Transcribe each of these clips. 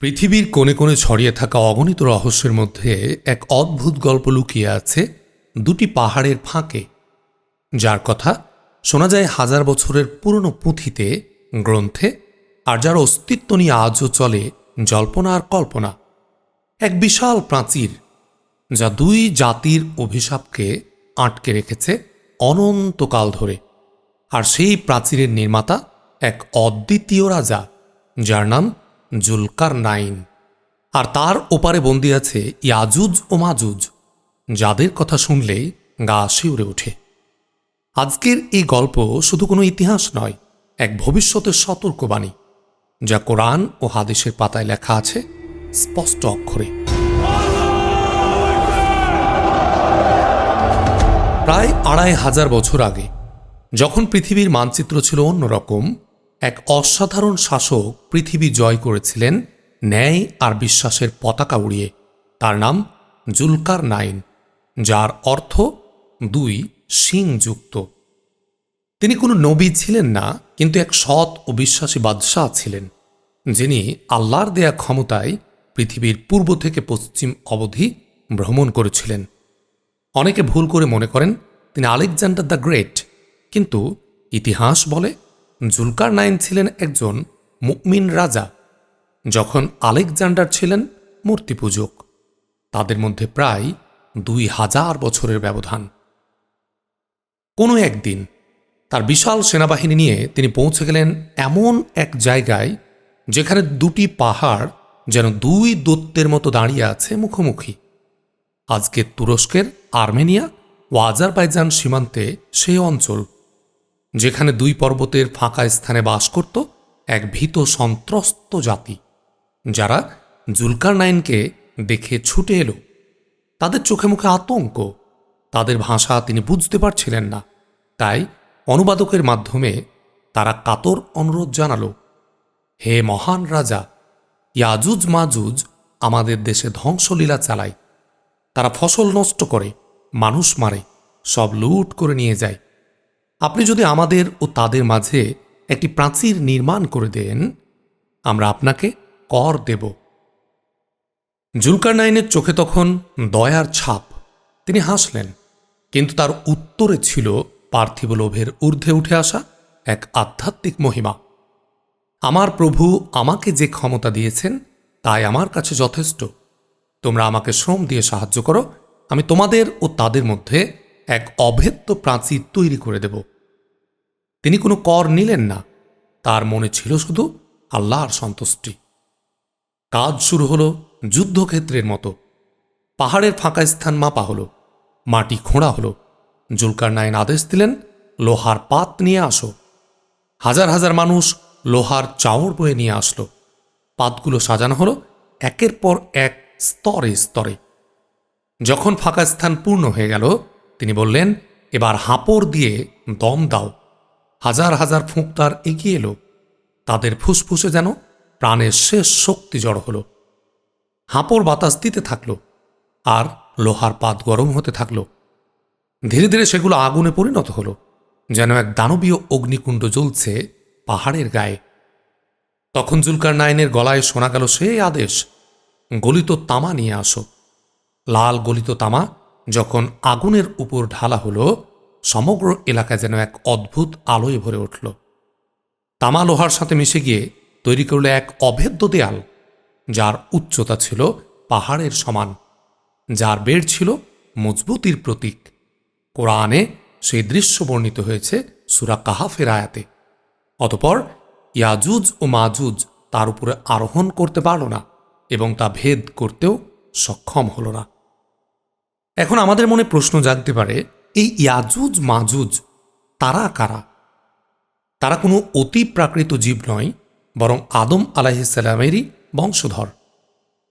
পৃথিবীর কোণে কোণে ছড়িয়ে থাকা অগণিত রহস্যের মধ্যে এক অদ্ভুত গল্প লুকিয়ে আছে দুটি পাহাড়ের ফাঁকে। যার কথা শোনা যায় হাজার বছরের পুরনো পুঁথিতে, গ্রন্থে, আর যার অস্তিত্ব নিয়ে আজও চলে জল্পনা আর কল্পনা। এক বিশাল প্রাচীর, যা দুই জাতির অভিশাপকে আটকে রেখেছে অনন্তকাল ধরে। আর সেই প্রাচীরের নির্মাতা এক অদ্বিতীয় রাজা, যার নাম জুলকার নাইন আর তার ওপারে বন্দি আছে ইয়াজুজ ও মাজুজ, যাদের কথা শুনলে গা শিউরে ওঠে। আজকের এই গল্প শুধু কোনো ইতিহাস নয়, এক ভবিষ্যতের সতর্কবাণী, যা কোরআন ও হাদিসের পাতায় লেখা আছে স্পষ্ট অক্ষরে। প্রায় আড়াই হাজার বছর আগে, যখন পৃথিবীর মানচিত্র ছিল অন্যরকম এক অসাধারণ শাসক পৃথিবী জয় করেছিলেন ন্যায় আর বিশ্বাসের পতাকা উড়িয়ে। তার নাম জুলকার নাইন, যার অর্থ দুই সিংযুক্ত তিনি কোনো নবী ছিলেন না, কিন্তু এক সৎ ও বিশ্বাসী বাদশাহ ছিলেন, যিনি আল্লাহর দেয়া ক্ষমতায় পৃথিবীর পূর্ব থেকে পশ্চিম অবধি ভ্রমণ করেছিলেন। অনেকে ভুল করে মনে করেন, তিনি আলেকজান্ডার দ্য গ্রেট, কিন্তু ইতিহাস বলে জুলকার নাইন ছিলেন একজন মুকমিন রাজা, যখন আলেকজান্ডার ছিলেন মূর্তি পূজক। তাদের মধ্যে প্রায় দুই হাজার বছরের ব্যবধান। কোনো একদিন তার বিশাল সেনাবাহিনী নিয়ে তিনি পৌঁছে গেলেন এমন এক জায়গায় যেখানে দুটি পাহাড় যেন দুই দত্তের মতো দাঁড়িয়ে আছে মুখোমুখি। আজকে তুরস্কের আর্মেনিয়া ও আজারবাইজান সীমান্তে সেই অঞ্চল যেখানে দুই পর্বতের ফাঁকা স্থানে বাস করত এক ভীত সন্ত্রস্ত জাতি, যারা জুলকার নাইনকে দেখে ছুটে এলো। তাদের চোখে মুখে আতঙ্ক, তাদের ভাষা তিনি বুঝতে পারছিলেন না। তাই অনুবাদকের মাধ্যমে তারা কাতর অনুরোধ জানালো, হে মহান রাজা, ইয়াজুজ মাজুজ আমাদের দেশে ধ্বংসলীলা চালায়। তারা ফসল নষ্ট করে, মানুষ মারে, সব লুট করে নিয়ে যায়। আপনি যদি আমাদের ও তাদের মাঝে একটি প্রাচীর নির্মাণ করে দেন, আমরা আপনাকে কর দেব। জুলকার নাইনের চোখে তখন দয়ার ছাপ। তিনি হাসলেন, কিন্তু তার উত্তরে ছিল পার্থিব লোভের ঊর্ধ্বে উঠে আসা এক আধ্যাত্মিক মহিমা। আমার প্রভু আমাকে যে ক্ষমতা দিয়েছেন, তাই আমার কাছে যথেষ্ট। তোমরা আমাকে শ্রম দিয়ে সাহায্য করো, আমি তোমাদের ও তাদের মধ্যে এক অভেদ্য প্রাচীর তৈরি করে দেব। তিনি কোনো কর নিলেন না। তার মনে ছিল শুধু আল্লাহর সন্তুষ্টি। কাজ শুরু হলো যুদ্ধক্ষেত্রের মতো। পাহাড়ের ফাঁকা স্থান মাপা হলো, মাটি খোঁড়া হলো। জুলকার নাইন আদেশ দিলেন, লোহার পাত নিয়ে আসো। হাজার হাজার মানুষ লোহার চাউর বয়ে নিয়ে আসলো। পাতগুলো সাজানো হলো একের পর এক স্তরে স্তরে। যখন ফাঁকা স্থান পূর্ণ হয়ে গেল তিনি বললেন, এবার হাঁপড় দিয়ে দম দাও। হাজার হাজার ফুঁক তার এগিয়ে এলো। তাদের ফুসফুসে যেন প্রাণের শেষ শক্তি জড় হলো। হাঁপড় বাতাস দিতে থাকল আর লোহার পাত গরম হতে থাকল। ধীরে ধীরে সেগুলো আগুনে পরিণত হলো, যেন এক দানবীয় অগ্নিকুণ্ড জ্বলছে পাহাড়ের গায়ে। তখন জুলকার নাইনের গলায় শোনা গেল সে আদেশ, গলিত তামা নিয়ে আসো। লাল গলিত তামা যখন আগুনের উপর ঢালা হলো, সমগ্র এলাকা যেন এক অদ্ভুত আলোয় ভরে উঠল। তামা লোহার সাথে মিশে গিয়ে তৈরি করল এক অভেদ্য দেয়াল, যার উচ্চতা ছিল পাহাড়ের সমান, যার বেড় ছিল মজবুতির প্রতীক। কোরআনে সেই দৃশ্য বর্ণিত হয়েছে সুরা কাহাফের আয়াতে। অতপর ইয়াজুজ ও মাজুজ তার উপরে আরোহণ করতে পারল না এবং তা ভেদ করতেও সক্ষম হল না। এখন আমাদের মনে প্রশ্ন জাগতে পারে, এই ইয়াজুজ মাজুজ তারা কারা? তারা কোনো অতি প্রাকৃত জীব নয়, বরং আদম আলাইহিসাল্লামেরই বংশধর।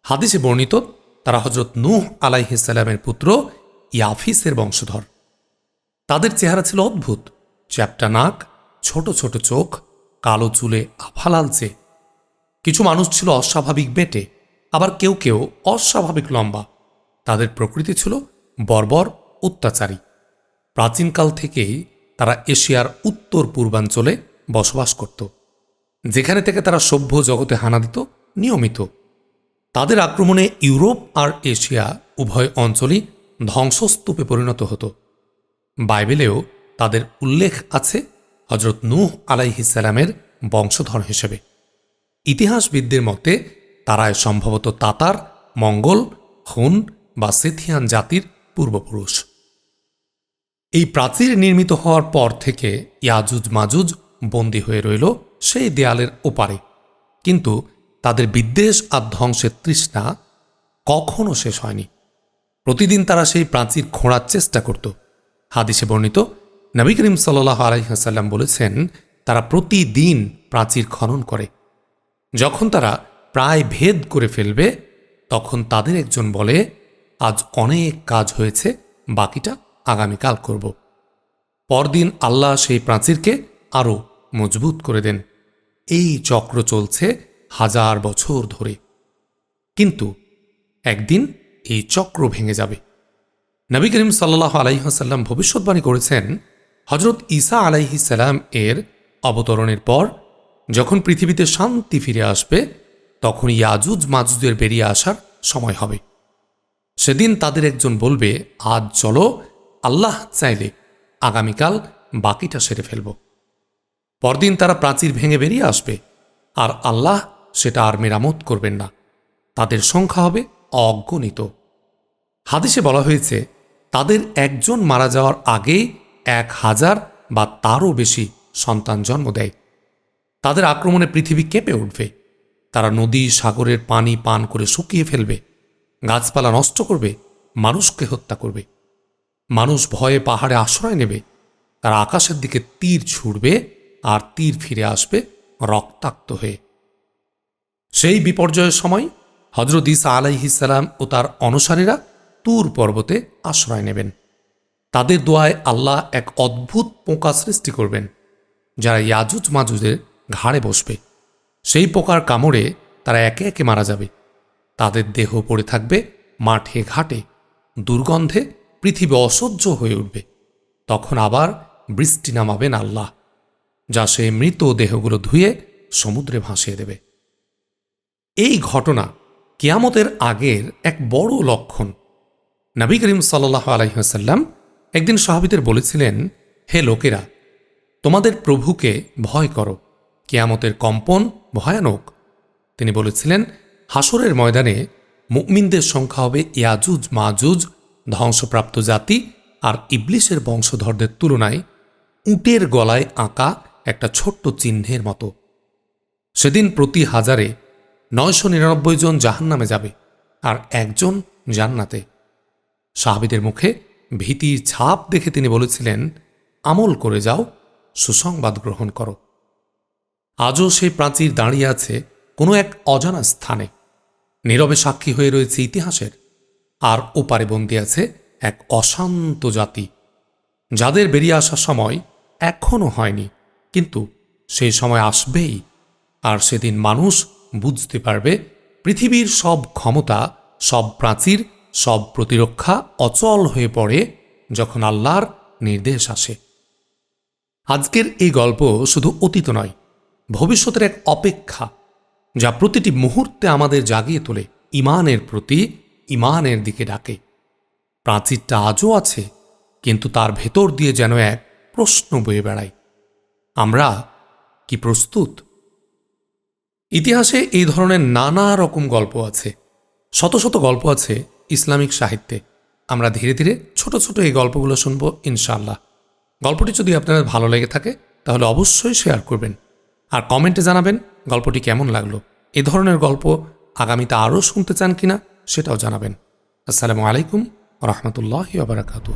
হাদিসে বর্ণিত, তারা হজরত নূহ আলাইহিসাল্লামের পুত্র ইয়াফিসের বংশধর। তাদের চেহারা ছিল অদ্ভুত, চ্যাপটা নাক, ছোট ছোট চোখ, কালো চুলে আফা লালচে কিছু মানুষ ছিল অস্বাভাবিক বেটে, আবার কেউ কেউ অস্বাভাবিক লম্বা। তাদের প্রকৃতি ছিল বর্বর অত্যাচারী। প্রাচীনকাল থেকেই তারা এশিয়ার উত্তর পূর্বাঞ্চলে বসবাস করত, যেখানে থেকে তারা সভ্য জগতে হানা দিত, নিয়মিত। তাদের আক্রমণে ইউরোপ আর এশিয়া উভয় অঞ্চলই ধ্বংসস্তূপে পরিণত হতো। বাইবেলেও তাদের উল্লেখ আছে হজরত নূহ আলাইহিসালামের বংশধর হিসেবে। ইতিহাসবিদদের মতে তারাই সম্ভবত তাতার, মঙ্গল হুন বা সেথিয়ান জাতির পূর্বপুরুষ। এই প্রাচীর নির্মিত হওয়ার পর থেকে ইয়াজুজ মাজুজ বন্দী হয়ে রইল সেই দেয়ালের ওপারে। কিন্তু তাদের বিদ্বেষ আর ধ্বংসের তৃষ্ণা কখনো শেষ হয়নি। প্রতিদিন তারা সেই প্রাচীর খোঁড়ার চেষ্টা করত। হাদিসে বর্ণিত, নবী করিম সাল্লাহ আলহিহাসাল্লাম বলেছেন, তারা প্রতিদিন প্রাচীর খনন করে। যখন তারা প্রায় ভেদ করে ফেলবে, তখন তাদের একজন বলে আজ অনেক কাজ হয়েছে, বাকিটা আগামীকাল করব। পরদিন আল্লাহ সেই প্রাচীরকে আরও মজবুত করে দেন। এই চক্র চলছে হাজার বছর ধরে। কিন্তু একদিন এই চক্র ভেঙে যাবে। নবী করিম সাল্লাহ আলাইহাসাল্লাম ভবিষ্যৎবাণী করেছেন হজরত ঈসা আলাইহি আলাইহিসাল্লাম এর অবতরণের পর যখন পৃথিবীতে শান্তি ফিরে আসবে, তখন ইয়াজুজ মাজুদের বেরিয়ে আসার সময় হবে। সেদিন তাদের একজন বলবে, আজ চলো, আল্লাহ চাইলে আগামীকাল বাকিটা সেরে ফেলব। পরদিন তারা প্রাচীর ভেঙে বেরিয়ে আসবে, আর আল্লাহ সেটা আর মেরামত করবেন না। তাদের সংখ্যা হবে অগণিত। হাদিসে বলা হয়েছে, তাদের একজন মারা যাওয়ার আগেই এক হাজার বা তারও বেশি সন্তান জন্ম দেয়। তাদের আক্রমণে পৃথিবী কেঁপে উঠবে। তারা নদী, সাগরের পানি পান করে শুকিয়ে ফেলবে। গাছপালা নষ্ট করবে, মানুষকে হত্যা করবে। মানুষ ভয়ে পাহাড়ে আশ্রয় নেবে, তারা আকাশের দিকে তীর ছুড়বে আর তীর ফিরে আসবে রক্তাক্ত হয়ে। সেই বিপর্যয়ের সময় হজরত ইসা আলাইহিসাল্লাম ও তার অনুসারীরা তুর পর্বতে আশ্রয় নেবেন। তাদের দোয়ায় আল্লাহ এক অদ্ভুত পোকা সৃষ্টি করবেন, যারা ইয়াজুজ মাজুজের ঘাড়ে বসবে। সেই পোকার কামড়ে তারা একে একে মারা যাবে। তাদের দেহ পড়ে থাকবে মাঠে ঘাটে। দুর্গন্ধে পৃথিবী অসহ্য হয়ে উঠবে। তখন আবার বৃষ্টি নামাবেন আল্লাহ, যা সে মৃত দেহগুলো ধুয়ে সমুদ্রে ভাসিয়ে দেবে। এই ঘটনা কেয়ামতের আগের এক বড় লক্ষণ। নবী করিম সাল্লাহ আলহিহাসাল্লাম একদিন সাহাবিদের বলেছিলেন, হে লোকেরা, তোমাদের প্রভুকে ভয় করো, কেয়ামতের কম্পন ভয়ানক। তিনি বলেছিলেন হাসরের ময়দানে মুকমিনদের সংখ্যা হবে ইয়াজুজ, মাজুজ, ধ্বংসপ্রাপ্ত জাতি আর ইবলিশের বংশধরদের তুলনায় উটের গলায় আঁকা একটা ছোট্ট চিহ্নের মতো। সেদিন প্রতি হাজারে নয়শো নিরানব্বই জন জাহান্নামে যাবে আর একজন জান্নাতে। সাহাবিদের মুখে ভীতির ছাপ দেখে তিনি বলেছিলেন, আমল করে যাও, সুসংবাদ গ্রহণ করো। আজও সেই প্রাচীর দাঁড়িয়ে আছে কোনো এক অজানা স্থানে। নীরবে সাক্ষী হয়ে রয়েছে ইতিহাসের। আর ওপারে বন্দি আছে এক অশান্ত জাতি, যাদের বেরিয়ে আসার সময় এখনও হয়নি, কিন্তু সেই সময় আসবেই, আর সেদিন মানুষ বুঝতে পারবে পৃথিবীর সব ক্ষমতা, সব প্রাচীর, সব প্রতিরক্ষা অচল হয়ে পড়ে যখন আল্লাহর নির্দেশ আসে। আজকের এই গল্প শুধু অতীত নয়, ভবিষ্যতের এক অপেক্ষা যা প্রতিটি মুহূর্তে আমাদের জাগিয়ে তোলে, ইমানের প্রতি ইমানের দিকে ডাকে। প্রাচীরটা আজও আছে, কিন্তু তার ভেতর দিয়ে যেন এক প্রশ্ন বয়ে বেড়ায়, আমরা কি প্রস্তুত? ইতিহাসে এই ধরনের নানা রকম গল্প আছে, শত শত গল্প আছে ইসলামিক সাহিত্যে। আমরা ধীরে ধীরে ছোট ছোট এই গল্পগুলো শুনব ইনশাল্লাহ গল্পটি যদি আপনাদের ভালো লেগে থাকে, তাহলে অবশ্যই শেয়ার করবেন। আর কমেন্টে জানাবেন গল্পটি কেমন লাগল। এ ধরনের গল্প আগামীতে আরও শুনতে চান কিনা সেটাও জানাবেন। আসসালামু আলাইকুম রহমতুল্লাহ বারাকাতু